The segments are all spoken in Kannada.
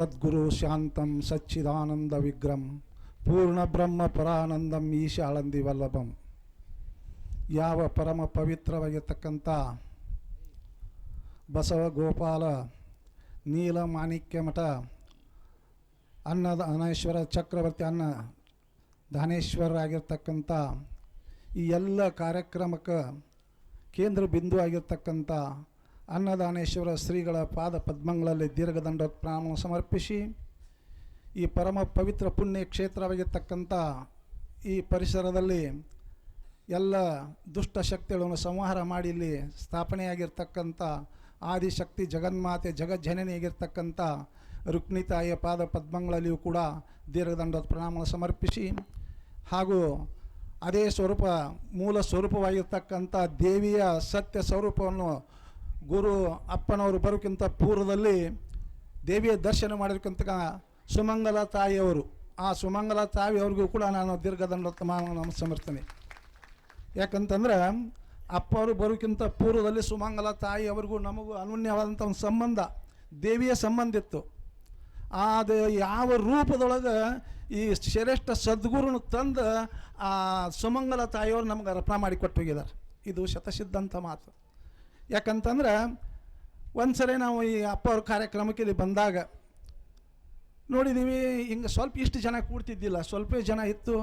ಸದ್ಗುರು ಶಾಂತಂ ಸಚ್ಚಿದಾನಂದ ವಿಗ್ರಂ, ಪೂರ್ಣ ಬ್ರಹ್ಮ ಪರಾನಂದಂ ಈಶಾಳಂದಿ ವಲ್ಲಭಂ. ಯಾವ ಪರಮ ಪವಿತ್ರವಾಗಿರ್ತಕ್ಕಂಥ ಬಸವ ಗೋಪಾಲ ನೀಲ ಮಾಣಿಕ್ಯ ಮಠ, ಅನ್ನದ ಅನೇಶ್ವರ ಚಕ್ರವರ್ತಿ ಅನ್ನ ದಾನೇಶ್ವರರಾಗಿರ್ತಕ್ಕಂಥ, ಈ ಎಲ್ಲ ಕಾರ್ಯಕ್ರಮಕ್ಕೆ ಕೇಂದ್ರ ಬಿಂದು ಆಗಿರ್ತಕ್ಕಂಥ ಅನ್ನದಾನೇಶ್ವರ ಶ್ರೀಗಳ ಪಾದ ಪದ್ಮಗಳಲ್ಲಿ ದೀರ್ಘದಂಡ ಪ್ರಾಣ ಸಮರ್ಪಿಸಿ ಈ ಪರಮ ಪವಿತ್ರ ಪುಣ್ಯ ಕ್ಷೇತ್ರವಾಗಿರ್ತಕ್ಕಂಥ ಈ ಪರಿಸರದಲ್ಲಿ ಎಲ್ಲ ದುಷ್ಟ ಶಕ್ತಿಗಳನ್ನು ಸಂಹಾರ ಮಾಡಿ ಇಲ್ಲಿ ಸ್ಥಾಪನೆಯಾಗಿರ್ತಕ್ಕಂಥ ಆದಿಶಕ್ತಿ ಜಗನ್ಮಾತೆ ಜಗಜ್ಜನನಿಯಾಗಿರ್ತಕ್ಕಂಥ ರುಕ್ಮಿತಾಯಿಯ ಪಾದ ಪದ್ಮಗಳಲ್ಲಿಯೂ ಕೂಡ ದೀರ್ಘದಂಡ ಪ್ರಣಾಮ ಸಮರ್ಪಿಸಿ ಹಾಗೂ ಅದೇ ಸ್ವರೂಪ ಮೂಲ ಸ್ವರೂಪವಾಗಿರ್ತಕ್ಕಂಥ ದೇವಿಯ ಸತ್ಯ ಸ್ವರೂಪವನ್ನು ಗುರು ಅಪ್ಪನವರು ಬರೋಕ್ಕಿಂತ ಪೂರ್ವದಲ್ಲಿ ದೇವಿಯ ದರ್ಶನ ಮಾಡಿರ್ತಕ್ಕಂಥ ಸುಮಂಗಲ ತಾಯಿಯವರು. ಆ ಸುಮಂಗಲ ತಾಯಿಯವ್ರಿಗೂ ಕೂಡ ನಾನು ದೀರ್ಘದಂಡ ಸಮರ್ಥನೆ ಯಾಕಂತಂದ್ರೆ ಅಪ್ಪ ಅವರು ಬರೋಕ್ಕಿಂತ ಪೂರ್ವದಲ್ಲಿ ಸುಮಂಗಲ ತಾಯಿಯವರಿಗೂ ನಮಗೂ ಅನನ್ಯವಾದಂಥ ಒಂದು ಸಂಬಂಧ, ದೇವಿಯ ಸಂಬಂಧ ಇತ್ತು. ಅದು ಯಾವ ರೂಪದೊಳಗೆ ಈ ಶ್ರೇಷ್ಠ ಸದ್ಗುರುನ ತಂದು ಆ ಸುಮಂಗಲ ತಾಯಿಯವರು ನಮ್ಗೆ ಅರ್ಪಣೆ ಮಾಡಿ ಕೊಟ್ಟು ಹೋಗಿದ್ದಾರೆ. ಇದು ಶತಸಿದ್ಧಂತ ಮಾತು. ಯಾಕಂತಂದ್ರೆ ಒಂದು ಸರಿ ನಾವು ಈ ಅಪ್ಪ ಅವ್ರ ಕಾರ್ಯಕ್ರಮಕ್ಕೆ ಇಲ್ಲಿ ಬಂದಾಗ ನೋಡಿದ್ದೀವಿ ಹಿಂಗೆ ಸ್ವಲ್ಪ ಇಷ್ಟು ಜನ ಕೂಡ್ತಿದ್ದಿಲ್ಲ, ಸ್ವಲ್ಪ ಜನ ಇತ್ತು.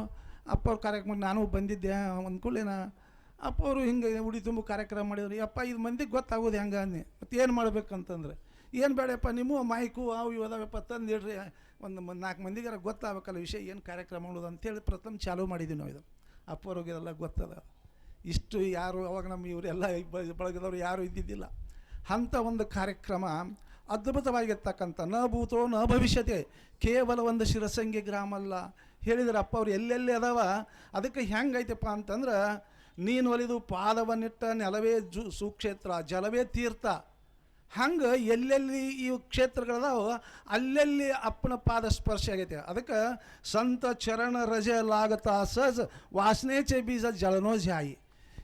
ಅಪ್ಪ ಅವ್ರ ಕಾರ್ಯಕ್ರಮಕ್ಕೆ ನಾನು ಬಂದಿದ್ದೆ, ಒಂದು ಅಪ್ಪವರು ಅಪ್ಪ ಅವರು ಹಿಂಗೆ ಉಡಿ ತುಂಬ ಕಾರ್ಯಕ್ರಮ ಮಾಡಿದ್ರು. ಅಪ್ಪ ಇದು ಮಂದಿಗೆ ಗೊತ್ತಾಗೋದು ಹೆಂಗೆ ಅನ್ನಿ ಮತ್ತು ಏನು ಮಾಡ್ಬೇಕಂತಂದ್ರೆ, ಏನು ಬೇಡಪ್ಪ, ನಿಮ್ಮ ಮೈಕು ಅವು ಇವು ಅದಾವಪ್ಪ ತಂದು ಇಡ್ರಿ ಒಂದು ನಾಲ್ಕು ಮಂದಿಗಾರ ಗೊತ್ತಾಗಬೇಕಲ್ಲ ವಿಷಯ, ಏನು ಕಾರ್ಯಕ್ರಮ ಮಾಡೋದು ಅಂತೇಳಿ ಪ್ರಥಮ ಚಾಲೂ ಮಾಡಿದ್ದೀವಿ ನಾವು ಇದು. ಅಪ್ಪವ್ರಿಗೆಲ್ಲ ಗೊತ್ತದ. ಇಷ್ಟು ಯಾರು, ಅವಾಗ ನಮ್ಮ ಇವರೆಲ್ಲ ಬಳಗದವರು ಯಾರು ಇದ್ದಿದ್ದಿಲ್ಲ. ಅಂಥ ಒಂದು ಕಾರ್ಯಕ್ರಮ ಅದ್ಭುತವಾಗಿರ್ತಕ್ಕಂಥ, ನ ಭೂತೋ ನ ಭವಿಷ್ಯತೆ, ಕೇವಲ ಒಂದು ಶಿರಸಂಗಿ ಗ್ರಾಮ ಅಲ್ಲ. ಹೇಳಿದ್ರೆ ಅಪ್ಪ ಅವ್ರು ಎಲ್ಲೆಲ್ಲಿ ಅದಾವ? ಅದಕ್ಕೆ ಹೆಂಗೈತಪ್ಪ ಅಂತಂದ್ರೆ, ನೀನು ಒಲಿದು ಪಾದವನ್ನಿಟ್ಟ ನೆಲವೇ ಜು, ಸುಕ್ಷೇತ್ರ, ಜಲವೇ ತೀರ್ಥ. ಹಂಗೆ ಎಲ್ಲೆಲ್ಲಿ ಈ ಕ್ಷೇತ್ರಗಳದಾವ, ಅಲ್ಲೆಲ್ಲಿ ಅಪ್ಪನ ಪಾದ ಸ್ಪರ್ಶ ಆಗೈತೆ. ಅದಕ್ಕೆ ಸಂತ ಚರಣ ರಜೆ ಲಾಗತ ಸಜ್, ವಾಸನೇಚೆ ಬೀಜ ಜಲನೋ ಜಾಯಿ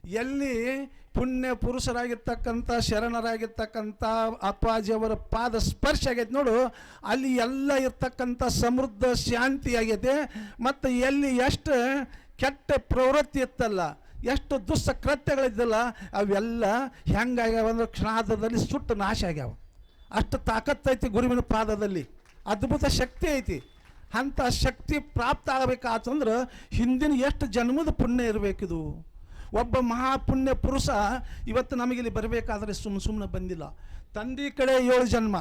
ಎಲ್ಲಿ ಪುಣ್ಯ ಪುರುಷರಾಗಿರ್ತಕ್ಕಂಥ, ಶರಣರಾಗಿರ್ತಕ್ಕಂಥ ಅಪ್ಪಾಜಿಯವರ ಪಾದ ಸ್ಪರ್ಶ ಆಗೈತೆ ನೋಡು. ಅಲ್ಲಿ ಎಲ್ಲ ಇರ್ತಕ್ಕಂಥ ಸಮೃದ್ಧ ಶಾಂತಿ ಆಗೈತೆ. ಮತ್ತು ಎಲ್ಲಿ ಎಷ್ಟು ಕೆಟ್ಟ ಪ್ರವೃತ್ತಿ ಇತ್ತಲ್ಲ, ಎಷ್ಟು ದುಸ್ಸಕೃತ್ಯಗಳಿದ್ದಲ್ಲ, ಅವೆಲ್ಲ ಹೆಂಗಾಗ್ಯಾವ ಅಂದ್ರೆ ಕ್ಷಣಾರ್ಧದಲ್ಲಿ ಸುಟ್ಟು ನಾಶ ಆಗ್ಯಾವ. ಅಷ್ಟು ತಾಕತ್ತೈತಿ ಗುರುವಿನ ಪಾದದಲ್ಲಿ. ಅದ್ಭುತ ಶಕ್ತಿ ಐತಿ. ಅಂಥ ಶಕ್ತಿ ಪ್ರಾಪ್ತ ಆಗಬೇಕಾತಂದ್ರೆ ಹಿಂದಿನ ಎಷ್ಟು ಜನ್ಮದ ಪುಣ್ಯ ಇರಬೇಕಿದು. ಒಬ್ಬ ಮಹಾಪುಣ್ಯ ಪುರುಷ ಇವತ್ತು ನಮಗಿಲ್ಲಿ ಬರಬೇಕಾದ್ರೆ ಸುಮ್ಮ ಸುಮ್ಮನೆ ಬಂದಿಲ್ಲ. ತಂದೆ ಕಡೆ ಏಳು ಜನ್ಮ,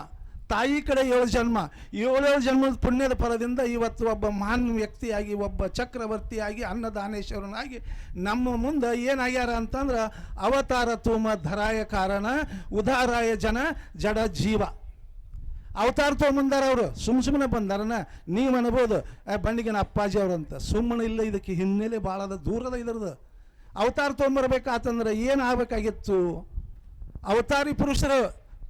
ತಾಯಿ ಕಡೆ ಏಳು ಜನ್ಮ, ಏಳೇಳು ಜನ್ಮದ ಪುಣ್ಯದ ಫಲದಿಂದ ಇವತ್ತು ಒಬ್ಬ ಮಹಾನ್ ವ್ಯಕ್ತಿಯಾಗಿ, ಒಬ್ಬ ಚಕ್ರವರ್ತಿಯಾಗಿ, ಅನ್ನದಾನೇಶ್ವರನಾಗಿ ನಮ್ಮ ಮುಂದೆ ಏನಾಗ್ಯಾರ ಅಂತಂದ್ರೆ ಅವತಾರ ತೂಮ ಧರಾಯ ಕಾರಣ, ಉದಾರಾಯ ಜನ, ಜಡ ಜೀವ. ಅವತಾರ ತೊಗೊಂಬಂದಾರ ಅವರು, ಸುಮ್ ಸುಮ್ಮನೆ ಬಂದಾರನ? ನೀವು ಅನ್ಬೋದು ಬಂಡಿಗಿನ ಅಪ್ಪಾಜಿ ಅವ್ರಂತ. ಸುಮ್ಮನೆ ಇಲ್ಲ, ಇದಕ್ಕೆ ಹಿನ್ನೆಲೆ ಭಾಳದ ದೂರದ ಇದ್ರದ್ದು ಅವತಾರ ತೊಗೊಂಬರ್ಬೇಕಾತಂದ್ರೆ ಏನು ಆಗಬೇಕಾಗಿತ್ತು? ಅವತಾರಿ ಪುರುಷರ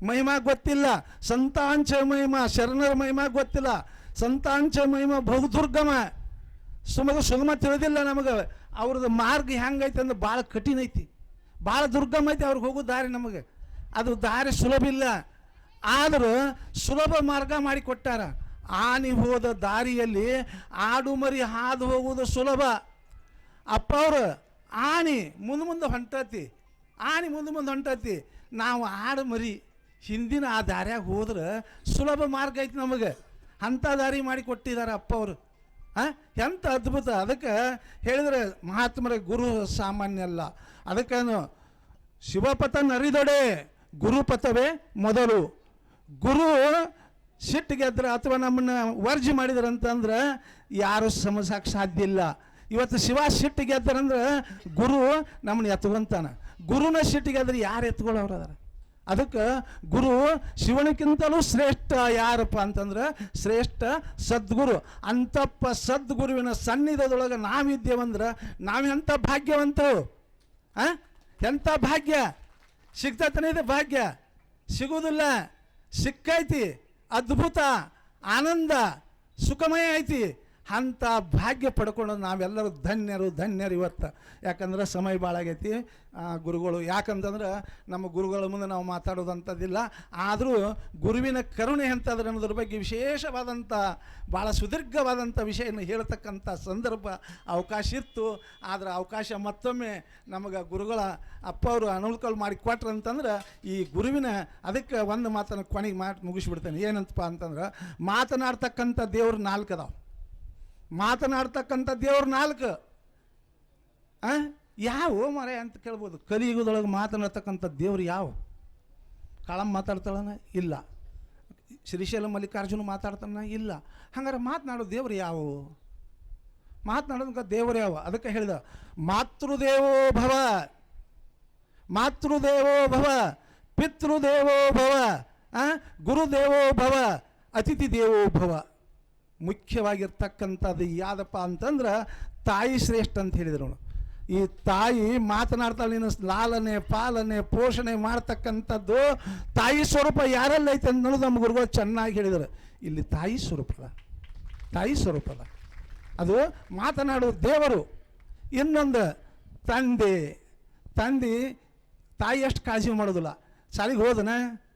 ಮಹಿಮಾ ಗೊತ್ತಿಲ್ಲ. ಸಂತಾಂಚ ಮಹಿಮಾ, ಶರಣರ ಮಹಿಮಾ ಗೊತ್ತಿಲ್ಲ. ಸಂತಾಂಚ ಮಹಿಮಾ, ಬಹುದುರ್ಗಮ. ಸುಮಗ ಸುಗಮ ತಿಳಿದಿಲ್ಲ ನಮಗೆ. ಅವ್ರದ್ದು ಮಾರ್ಗ ಹೆಂಗೈತೆ ಅಂದ್ರೆ ಭಾಳ ಕಠಿಣ ಐತಿ. ಭಾಳ ದುರ್ಗಮ ಐತಿ ಅವ್ರಿಗೆ ಹೋಗೋ ದಾರಿ ನಮಗೆ. ಅದು ದಾರಿ ಸುಲಭ ಇಲ್ಲ. ಆದರೂ ಸುಲಭ ಮಾರ್ಗ ಮಾಡಿ ಕೊಟ್ಟಾರ. ಆನಿ ಹೋದ ದಾರಿಯಲ್ಲಿ ಆಡು ಮರಿ ಹಾದು ಹೋಗುವುದು ಸುಲಭ. ಅಪ್ಪ ಅವರು ಆನಿ ಮುಂದೆ ಮುಂದೆ ಹೊಂಟತಿ ಆನೆ ಮುಂದೆ ಮುಂದೆ ಹೊಂಟತಿ. ನಾವು ಆಡು ಮರಿ ಹಿಂದಿನ ಆ ದಾರ್ಯಾಗ ಹೋದ್ರೆ ಸುಲಭ ಮಾರ್ಗ ಐತಿ ನಮಗೆ. ಅಂಥ ದಾರಿ ಮಾಡಿ ಕೊಟ್ಟಿದ್ದಾರೆ ಅಪ್ಪ ಅವರು. ಹಾಂ ಎಂಥ ಅದ್ಭುತ. ಅದಕ್ಕೆ ಹೇಳಿದರೆ ಮಹಾತ್ಮರ ಗುರು ಸಾಮಾನ್ಯ ಅಲ್ಲ. ಅದಕ್ಕೇನು ಶಿವಪಥ ನರಿದೊಡೆ ಗುರುಪಥವೇ ಮೊದಲು. ಗುರು ಸಿಟ್ಟು ಗೆದ್ರೆ ಅಥವಾ ನಮ್ಮನ್ನ ವರ್ಜಿ ಮಾಡಿದ್ರಂತಂದ್ರೆ ಯಾರು ಸಮಸಕ್ಕೆ ಸಾಧ್ಯ ಇಲ್ಲ. ಇವತ್ತು ಶಿವ ಸಿಟ್ಟಿಗೆ ಗೆದ್ದರಂದ್ರೆ ಗುರು ನಮ್ಮನ್ನ ಎತ್ಕೊಂತಾನ. ಗುರುನ ಸಿಟ್ಟು ಗೆದ್ರೆ ಯಾರು ಎತ್ಕೊಳ್ಳೋರು ಅದಾರ? ಅದಕ್ಕೆ ಗುರು ಶಿವನಕ್ಕಿಂತಲೂ ಶ್ರೇಷ್ಠ ಯಾರಪ್ಪ ಅಂತಂದ್ರೆ ಶ್ರೇಷ್ಠ ಸದ್ಗುರು. ಅಂತಪ್ಪ ಸದ್ಗುರುವಿನ ಸನ್ನಿಧದೊಳಗೆ ನಾವಿದ್ದೇವಂದ್ರೆ ನಾವೆಂಥ ಭಾಗ್ಯವಂತರು? ಹಾಂ ಎಂಥ ಭಾಗ್ಯ? ಸಿಗ್ತತನೇ ಇದೆ ಭಾಗ್ಯ. ಸಿಗುವುದಿಲ್ಲ ಸಿಕ್ಕೈತಿ. ಅದ್ಭುತ. ಆನಂದ. ಸುಖಮಯ ಐತಿ. ಅಂಥ ಭಾಗ್ಯ ಪಡ್ಕೊಂಡು ನಾವೆಲ್ಲರೂ ಧನ್ಯರು ಧನ್ಯರು ಇವತ್ತು. ಯಾಕಂದ್ರೆ ಸಮಯ ಭಾಳ ಆಗೈತಿ. ಗುರುಗಳು, ಯಾಕಂತಂದ್ರೆ ನಮ್ಮ ಗುರುಗಳ ಮುಂದೆ ನಾವು ಮಾತಾಡೋದಂಥದ್ದಿಲ್ಲ. ಆದರೂ ಗುರುವಿನ ಕರುಣೆ ಅಂತಂದ್ರೆ ಅನ್ನೋದ್ರ ಬಗ್ಗೆ ವಿಶೇಷವಾದಂಥ, ಭಾಳ ಸುದೀರ್ಘವಾದಂಥ ವಿಷಯನ ಹೇಳ್ತಕ್ಕಂಥ ಸಂದರ್ಭ ಅವಕಾಶ ಇತ್ತು. ಆದ್ರೆ ಅವಕಾಶ ಮತ್ತೊಮ್ಮೆ ನಮಗೆ ಗುರುಗಳ ಅಪ್ಪ ಅವರು ಅನುಕೂಲ ಮಾಡಿ ಕೊಟ್ರು ಅಂತಂದ್ರೆ ಈ ಗುರುವಿನ ಅದಕ್ಕೆ ಒಂದು ಮಾತನ್ನು ಕೊನೆಗೆ ಮಾತು ಮುಗಿಸ್ಬಿಡ್ತೇನೆ. ಏನಂತಪ್ಪ ಅಂತಂದ್ರೆ ಮಾತನಾಡ್ತಕ್ಕಂಥ ದೇವ್ರ ನಾಲ್ಕು ಅದಾವ ಮಾತನಾಡ್ತಕ್ಕಂಥ ದೇವ್ರ ನಾಲ್ಕು. ಯಾವ ಮರ ಅಂತ ಕೇಳ್ಬೋದು. ಕಲಿಯುಗದೊಳಗೆ ಮಾತನಾಡ್ತಕ್ಕಂಥ ದೇವ್ರು ಯಾವ? ಕಾಳಮ್ಮ ಮಾತಾಡ್ತಾಳನ? ಇಲ್ಲ. ಶ್ರೀಶೈಲ ಮಲ್ಲಿಕಾರ್ಜುನ ಮಾತಾಡ್ತಾನ ಇಲ್ಲ. ಹಂಗಾರೆ ಮಾತನಾಡೋ ದೇವ್ರು ಯಾವುವು ಮಾತನಾಡೋದಕ್ಕೆ ದೇವರು ಯಾವ? ಅದಕ್ಕೆ ಹೇಳಿದ, ಮಾತೃದೇವೋ ಭವ ಮಾತೃದೇವೋ ಭವ, ಪಿತೃದೇವೋ ಭವ? ಗುರುದೇವೋ ಭವ ಅತಿಥಿ ದೇವೋ ಭವ. ಮುಖ್ಯವಾಗಿರ್ತಕ್ಕಂಥದ್ದು ಯಾವ್ದಪ್ಪ ಅಂತಂದ್ರೆ ತಾಯಿ ಶ್ರೇಷ್ಠ ಅಂತ ಹೇಳಿದ್ರು ಅವಳು. ಈ ತಾಯಿ ಮಾತನಾಡ್ತಾಳೆ, ನೀನು ಲಾಲನೆ, ಪಾಲನೆ, ಪೋಷಣೆ ಮಾಡ್ತಕ್ಕಂಥದ್ದು ತಾಯಿ ಸ್ವರೂಪ ಯಾರೆಲ್ಲ ಐತೆ ಅಂತ ನಮ್ಮ ಗುರುಗಳು ಚೆನ್ನಾಗಿ ಹೇಳಿದರು. ಇಲ್ಲಿ ತಾಯಿ ಸ್ವರೂಪದ ತಾಯಿ ಸ್ವರೂಪದ ಅದು. ಮಾತನಾಡುವ ದೇವರು. ಇನ್ನೊಂದು ತಂದೆ. ತಂದೆ ತಾಯಿ ಅಷ್ಟು ಕಾಳಜಿ ಮಾಡೋದಿಲ್ಲ. ಶಾಲೆಗೆ ಹೋದನ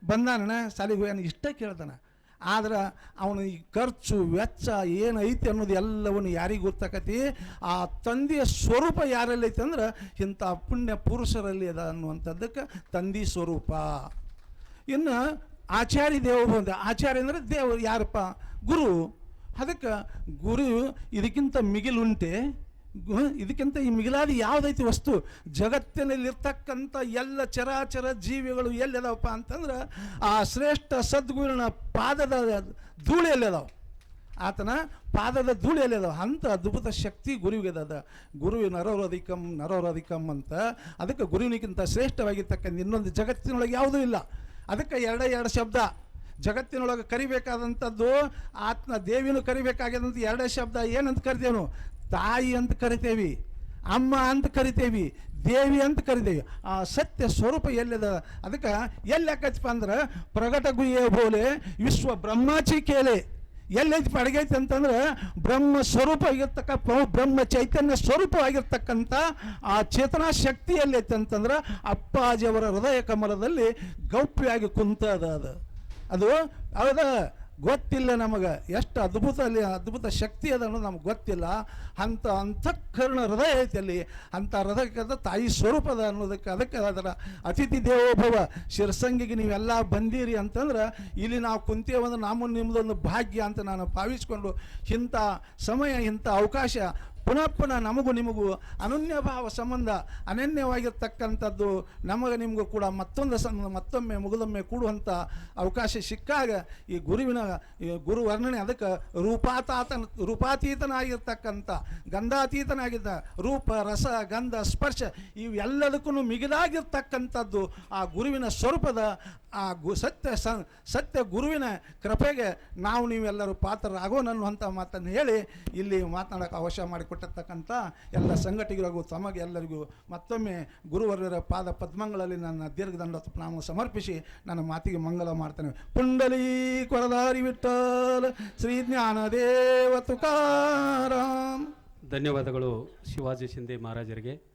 ಬಂದಾನ ಶಾಲೆಗೆ ಹೋಗ್ಯಾನ, ಇಷ್ಟ ಕೇಳ್ತಾನ. ಆದ್ರೆ ಅವನು ಈ ಖರ್ಚು, ವೆಚ್ಚ ಏನೈತಿ ಅನ್ನೋದು ಎಲ್ಲವನ್ನು ಯಾರಿಗೆ ಗೊತ್ತಾಕತಿ? ಆ ತಂದೆಯ ಸ್ವರೂಪ ಯಾರಲ್ಲಿ ಐತೆ ಅಂದ್ರೆ ಇಂಥ ಪುಣ್ಯ ಪುರುಷರಲ್ಲಿ ಅದ ಅನ್ನುವಂಥದ್ದಕ್ಕೆ ತಂದಿ ಸ್ವರೂಪ. ಇನ್ನು ಆಚಾರ್ಯ ದೇವರು ಅಂತ ಆಚಾರ್ಯ ಅಂದರೆ ದೇವರು ಯಾರಪ್ಪ? ಗುರು. ಅದಕ್ಕೆ ಗುರು ಇದಕ್ಕಿಂತ ಮಿಗಿಲುಂಟೆ. ಇದಕ್ಕಿಂತ ಈ ಮಿಗಿಲಾದ ಯಾವುದೈತಿ ವಸ್ತು? ಜಗತ್ತಿನಲ್ಲಿರ್ತಕ್ಕಂಥ ಎಲ್ಲ ಚರಾಚರ ಜೀವಿಗಳು ಎಲ್ಲಿದಾವಪ್ಪ ಅಂತಂದ್ರೆ ಆ ಶ್ರೇಷ್ಠ ಸದ್ಗುರುನ ಪಾದದ ಧೂಳಿಯಲ್ಲಿ ಎಲ್ಲಿದಾವೆ ಆತನ ಪಾದದ ಧೂಳಿಯಲ್ಲಿ ಅದಾವ ಅಂಥ ಅದ್ಭುತ ಶಕ್ತಿ ಗುರುವಿಗದ ಗುರುವಿ ನರೋರಧಿಕಂ ನರೋರಧಿಕಂ ಅಂತ. ಅದಕ್ಕೆ ಗುರುವಿನಿಗಿಂತ ಶ್ರೇಷ್ಠವಾಗಿರ್ತಕ್ಕಂಥ ಇನ್ನೊಂದು ಜಗತ್ತಿನೊಳಗೆ ಯಾವುದೂ ಇಲ್ಲ. ಅದಕ್ಕೆ ಎರಡೇ ಎರಡು ಶಬ್ದ. ಜಗತ್ತಿನೊಳಗೆ ಕರಿಬೇಕಾದಂಥದ್ದು, ಆತ್ಮ ದೇವಿನೂ ಕರಿಬೇಕಾಗಿದ್ದಂಥ ಎರಡೇ ಶಬ್ದ. ಏನಂತ ಕರಿದೇನು ತಾಯಿ ಅಂತ ಕರಿತೇವಿ, ಅಮ್ಮ ಅಂತ ಕರಿತೇವಿ, ದೇವಿ ಅಂತ ಕರಿತೇವಿ. ಆ ಸತ್ಯ ಸ್ವರೂಪ ಎಲ್ಲಿದೆ? ಅದಕ್ಕೆ ಎಲ್ಲಿ ಯಾಕೈತಪ್ಪ ಅಂದ್ರೆ, ಪ್ರಗಟ ಗುಹ್ಯ ಬೋಲೆ, ವಿಶ್ವ ಬ್ರಹ್ಮಾಚಿ ಕೇಲೆ. ಎಲ್ಲೈತಿ ಅಡಗೈತಿ ಅಂತಂದ್ರೆ, ಬ್ರಹ್ಮ ಸ್ವರೂಪ ಆಗಿರ್ತಕ್ಕ, ಬ್ರಹ್ಮ ಚೈತನ್ಯ ಸ್ವರೂಪವಾಗಿರ್ತಕ್ಕಂಥ ಆ ಚೇತನಾ ಶಕ್ತಿ ಎಲ್ಲೈತಿ ಅಂತಂದ್ರೆ, ಅಪ್ಪಾಜಿಯವರ ಹೃದಯ ಕಮಲದಲ್ಲಿ ಗೌಪ್ಯವಾಗಿ ಕುಂತದ ಅದು. ಅದು ಹೌದ? ಗೊತ್ತಿಲ್ಲ ನಮಗೆ. ಎಷ್ಟು ಅದ್ಭುತ ಅಲ್ಲಿ, ಅದ್ಭುತ ಶಕ್ತಿ ಅದ ಅನ್ನೋದು ನಮ್ಗೆ ಗೊತ್ತಿಲ್ಲ. ಅಂಥ ಅಂತಃಕರಣ ಹೃದಯ ಐತಿ ಅಲ್ಲಿ. ಅಂಥ ಹೃದಯಕ್ಕೆ ತಾಯಿ ಸ್ವರೂಪದ ಅನ್ನೋದಕ್ಕೆ ಅದಕ್ಕೆ ಅದರ ಅತಿಥಿ ದೇವೋಭವ. ಶಿರಸಂಗಿಗೆ ನೀವೆಲ್ಲ ಬಂದೀರಿ ಅಂತಂದ್ರೆ ಇಲ್ಲಿ ನಾವು ಕುಂತೇವಂದ್ರೆ ನಮ್ಮ ನಿಮ್ಮದೊಂದು ಭಾಗ್ಯ ಅಂತ ನಾನು ಭಾವಿಸ್ಕೊಂಡು ಇಂಥ ಸಮಯ, ಇಂಥ ಅವಕಾಶ ಪುನಃ ಪುನಃ ನಮಗೂ ನಿಮಗೂ ಅನನ್ಯ ಭಾವ ಸಂಬಂಧ, ಅನನ್ಯವಾಗಿರ್ತಕ್ಕಂಥದ್ದು ನಮಗೆ ನಿಮಗೂ ಕೂಡ ಮತ್ತೊಂದು ಸಂ, ಮತ್ತೊಮ್ಮೆ ಮುಗಿದೊಮ್ಮೆ ಕೂಡುವಂಥ ಅವಕಾಶ ಸಿಕ್ಕಾಗ ಈ ಗುರುವಿನ ಗುರು ವರ್ಣನೆ ಅದಕ್ಕೆ ರೂಪಾತಾತನ ರೂಪಾತೀತನಾಗಿರ್ತಕ್ಕಂಥ, ಗಂಧಾತೀತನಾಗಿದ್ದ ರೂಪ, ರಸ, ಗಂಧ, ಸ್ಪರ್ಶ ಇವೆಲ್ಲದಕ್ಕೂ ಮಿಗಿಲಾಗಿರ್ತಕ್ಕಂಥದ್ದು ಆ ಗುರುವಿನ ಸ್ವರೂಪದ ಆ ಗು, ಸತ್ಯ ಸತ್ಯ ಗುರುವಿನ ಕೃಪೆಗೆ ನಾವು ನೀವೆಲ್ಲರೂ ಪಾತ್ರರಾಗೋಣ ಅನ್ನುವಂಥ ಮಾತನ್ನು ಹೇಳಿ ಇಲ್ಲಿ ಮಾತನಾಡೋಕೆ ಅವಶ್ಯ ಮಾಡಿಕೊಟ್ಟಿರ್ತಕ್ಕಂಥ ಎಲ್ಲ ಸಂಘಟಕರಿಗೂ ತಮಗೆ ಎಲ್ಲರಿಗೂ ಮತ್ತೊಮ್ಮೆ ಗುರುವರ್ಯರ ಪಾದ ಪದ್ಮಗಳಲ್ಲಿ ನನ್ನ ದೀರ್ಘದಂಡ ನಾನು ಸಮರ್ಪಿಸಿ ನನ್ನ ಮಾತಿಗೆ ಮಂಗಲ ಮಾಡ್ತೇನೆ. ಪುಂಡಲೀ ಕೊರದಾರಿ ವಿಠಲ್ ಶ್ರೀ ಜ್ಞಾನದೇವ ತುಕಾರಾಮ್. ಧನ್ಯವಾದಗಳು ಶಿವಾಜಿ ಶಿಂದೆ ಮಹಾರಾಜರಿಗೆ.